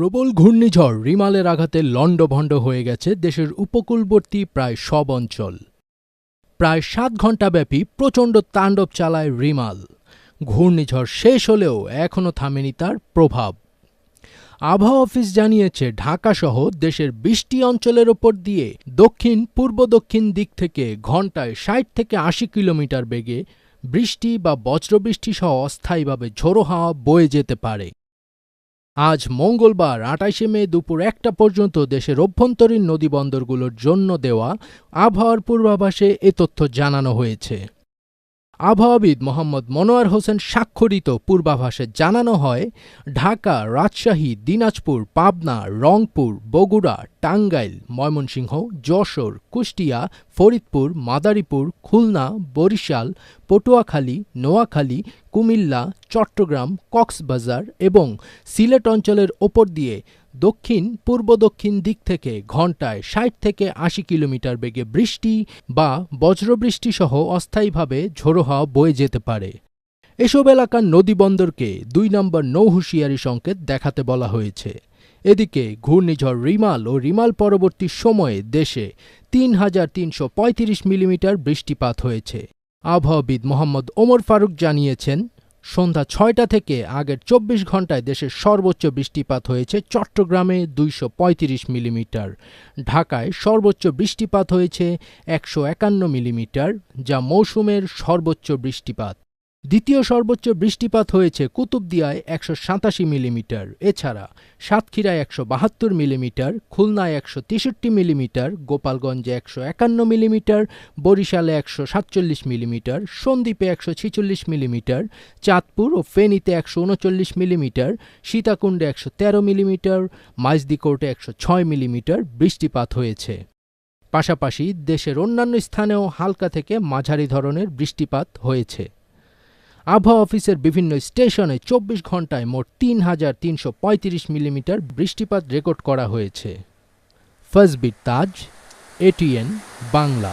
প্রবল ঘূর্ণিঝড় রিমালের আঘাতে লণ্ডভণ্ড হয়ে গেছে দেশের উপকূলবর্তী প্রায় সব অঞ্চল। প্রায় সাত ঘণ্টাব্যাপী প্রচণ্ড তাণ্ডব চালায় রিমাল। ঘূর্ণিঝড় শেষ হলেও এখনও থামেনি তার প্রভাব। আবহাওয়া অফিস জানিয়েছে ঢাকাসহ দেশের বৃষ্টি অঞ্চলের ওপর দিয়ে দক্ষিণ, পূর্ব দক্ষিণ দিক থেকে ঘণ্টায় ষাট থেকে আশি কিলোমিটার বেগে বৃষ্টি বা বজ্রবৃষ্টি সহ অস্থায়ীভাবে ঝোড়ো হাওয়া বয়ে যেতে পারে। আজ মঙ্গলবার আটাইশে মে দুপুর একটা পর্যন্ত দেশের অভ্যন্তরীণ নদীবন্দরগুলোর জন্য দেওয়া আবহাওয়ার পূর্বাভাসে এ তথ্য জানানো হয়েছে। আবহাওয়াবিদ মোহাম্মদ মনোয়ার হোসেন স্বাক্ষরিত পূর্বাভাসে জানানো হয়, ঢাকা, রাজশাহী, দিনাজপুর, পাবনা, রংপুর, বগুড়া টাঙ্গাইল, ময়মনসিংহ, যশোর, কুষ্টিয়া, ফরিদপুর, মাদারীপুর, খুলনা, বরিশাল, পটুয়াখালী, নোয়াখালী, কুমিল্লা, চট্টগ্রাম, কক্সবাজার এবং সিলেট অঞ্চলের ওপর দিয়ে দক্ষিণ পূর্ব দক্ষিণ দিক থেকে ঘণ্টায় ষাট থেকে আশি কিলোমিটার বেগে বৃষ্টি বা বজ্রবৃষ্টি সহ অস্থায়ীভাবে ঝোড়ো হাওয়া বয়ে যেতে পারে। এসব এলাকার নদীবন্দরকে দুই নম্বর নৌহুঁশিয়ারি সংকেত দেখাতে বলা হয়েছে। এদিকে ঘূর্ণিঝড় রিমাল ও রিমাল পরবর্তী সময়ে দেশে তিন হাজার তিনশো পঁয়ত্রিশ মিলিমিটার বৃষ্টিপাত হয়েছে। আবহাওয়াবিদ মোহাম্মদ ওমর ফারুক জানিয়েছেন, সন্ধ্যা ছয়টা থেকে আগের চব্বিশ ঘন্টায় দেশের সর্বোচ্চ বৃষ্টিপাত হয়েছে চট্টগ্রামে দুইশো পঁয়ত্রিশ মিলিমিটার, ঢাকায় সর্বোচ্চ বৃষ্টিপাত হয়েছে একশো একান্ন মিলিমিটার, যা মৌসুমের সর্বোচ্চ বৃষ্টিপাত। দ্বিতীয় সর্বোচ্চ বৃষ্টিপাত হয়েছে কুতুবদিয়ায় একশো সাতাশি মিলিমিটার, এছাড়া সাতক্ষীরায় একশো বাহাত্তর মিলিমিটার, খুলনায় একশো তেষট্টি মিলিমিটার, গোপালগঞ্জে একশো একান্ন মিলিমিটার, বরিশালে একশো সাতচল্লিশ মিলিমিটার, সন্দ্বীপে একশো ছেচল্লিশ মিলিমিটার, চাঁদপুর ও ফেনীতে একশো উনচল্লিশ মিলিমিটার, সীতাকুণ্ডে একশো তেরো মিলিমিটার, মাইজদিকোর্টে একশো ছয় মিলিমিটার বৃষ্টিপাত হয়েছে। পাশাপাশি দেশের অন্যান্য স্থানেও হালকা থেকে মাঝারি ধরনের বৃষ্টিপাত হয়েছে। আবহাওয়া অফিসের বিভিন্ন স্টেশনে চব্বিশ ঘন্টায় মোট তিন হাজার তিনশো পঁয়ত্রিশ মিলিমিটার বৃষ্টিপাত রেকর্ড করা হয়েছে। ফজবির তাজ এটিএন বাংলা।